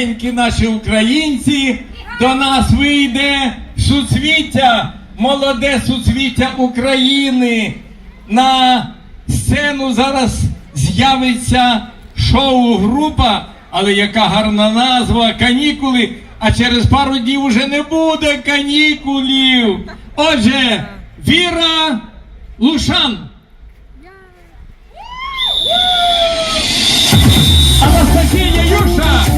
дорогенькі наші українці, до нас вийде суцвіття, молоде суцвіття України. На сцену зараз з'явиться шоу-група, але яка гарна назва канікули. А через пару днів уже не буде канікулів. Отже, Віра Лушан. Анастасія Юша.